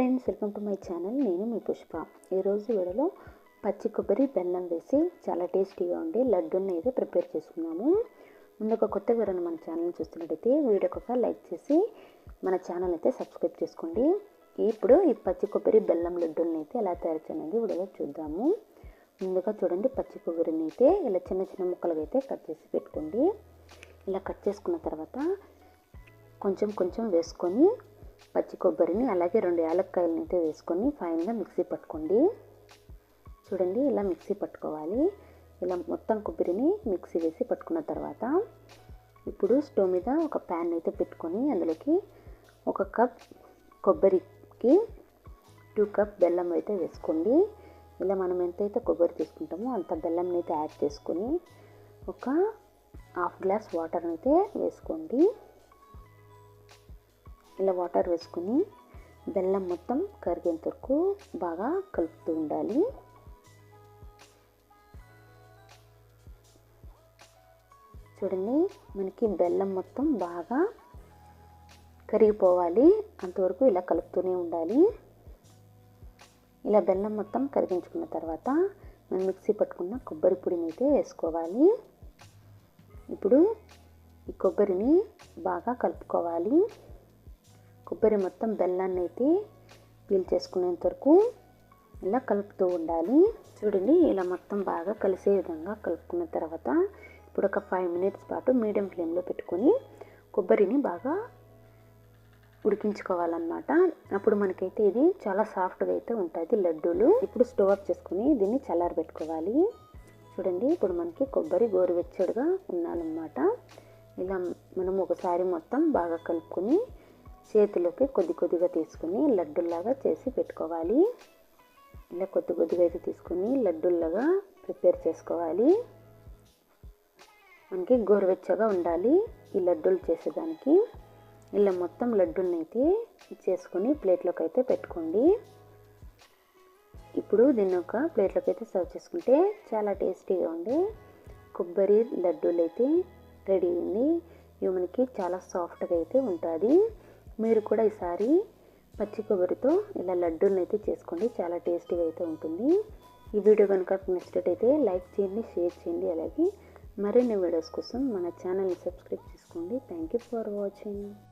Friends welcome to my channel. నేను మీ పుష్ప. ఈరోజు వీడియోలో పచ్చి కొబ్బరి బెల్లం వేసి చాలా టేస్టీగా ఉండే లడ్డూని అయితే ప్రిపేర్ చేసుకున్నాము. ముందుగా కొత్త వివరణ మన ఛానల్ చూస్తున్నట్టయితే వీడియోకి ఒక లైక్ చేసి మన ఛానల్ అయితే సబ్స్క్రైబ్ చేసుకోండి. ఇప్పుడు ఈ పచ్చి కొబ్బరి బెల్లం లడ్డూని అయితే ఎలా తయారు చేయాలి వీడియోలో చూద్దాము. ముందుగా చూడండి పచ్చి కొబ్బరిని అయితే ఇలా చిన్న చిన్న ముక్కలుగా అయితే కట్ చేసి పెట్టుకోండి. ఇలా కట్ చేసుకున్న తర్వాత కొంచెం కొంచెం వేసుకొని పచ్చి కొబ్బరిని అలాగే రెండు యాలక్కాయలని అయితే వేసుకొని ఫైన్గా మిక్సీ పట్టుకోండి. చూడండి ఇలా మిక్సీ పట్టుకోవాలి. ఇలా మొత్తం కొబ్బరిని మిక్సీ వేసి పట్టుకున్న తర్వాత ఇప్పుడు స్టవ్ మీద ఒక ప్యాన్ అయితే పెట్టుకొని అందులోకి ఒక కప్ కొబ్బరికి టూ కప్ బెల్లం అయితే వేసుకోండి. ఇలా మనం ఎంతైతే కొబ్బరి తీసుకుంటామో అంత బెల్లంని అయితే యాడ్ చేసుకొని ఒక హాఫ్ గ్లాస్ వాటర్ అయితే వేసుకోండి. ఇలా వాటర్ వేసుకుని బెల్లం మొత్తం కరిగేంత వరకు బాగా కలుపుతూ ఉండాలి. చూడండి మనకి బెల్లం మొత్తం బాగా కరిగిపోవాలి. అంతవరకు ఇలా కలుపుతూనే ఉండాలి. ఇలా బెల్లం మొత్తం కరిగించుకున్న తర్వాత మనం మిక్సీ పట్టుకున్న కొబ్బరి పొడిని అయితే వేసుకోవాలి. ఇప్పుడు ఈ కొబ్బరిని బాగా కలుపుకోవాలి. కొబ్బరి మొత్తం బెల్లాన్ని అయితే పీల్ చేసుకునేంత వరకు ఇలా కలుపుతూ ఉండాలి. చూడండి ఇలా మొత్తం బాగా కలిసే విధంగా కలుపుకున్న తర్వాత ఇప్పుడు ఒక ఫైవ్ మినిట్స్ పాటు మీడియం ఫ్లేమ్లో పెట్టుకొని కొబ్బరిని బాగా ఉడికించుకోవాలన్నమాట. అప్పుడు మనకైతే ఇది చాలా సాఫ్ట్గా అయితే ఉంటుంది లడ్డూలు. ఇప్పుడు స్టవ్ ఆఫ్ చేసుకుని దీన్ని చల్లారబెట్టుకోవాలి చూడండి ఇప్పుడు మనకి కొబ్బరి గోరువెచ్చడిగా ఉండాలన్నమాట. ఇలా మనం ఒకసారి మొత్తం బాగా కలుపుకొని చేతిలోకి కొద్ది కొద్దిగా తీసుకుని లడ్డుల్లాగా చేసి పెట్టుకోవాలి. ఇలా కొద్ది కొద్దిగా అయితే తీసుకుని లడ్డుల్లాగా ప్రిపేర్ చేసుకోవాలి. మనకి గోరువెచ్చగా ఉండాలి ఈ లడ్డూలు చేసేదానికి. ఇలా మొత్తం లడ్డూలను అయితే చేసుకొని ప్లేట్లోకి అయితే పెట్టుకోండి. ఇప్పుడు దీన్ని ఒక ప్లేట్లోకి అయితే సర్వ్ చేసుకుంటే చాలా టేస్టీగా ఉండే కొబ్బరి లడ్డూలు అయితే రెడీ అయింది ఇవి మనకి చాలా సాఫ్ట్గా అయితే ఉంటుంది. మీరు కూడా ఈసారి పచ్చి కొబ్బరితో ఇలా లడ్డూలను అయితే చేసుకోండి. చాలా టేస్టీగా అయితే ఉంటుంది. ఈ వీడియో కనుక నచ్చినట్టయితే లైక్ చేయండి షేర్ చేయండి. అలాగే మరిన్ని వీడియోస్ కోసం మన ఛానల్ని సబ్స్క్రైబ్ చేసుకోండి. Thank you for watching.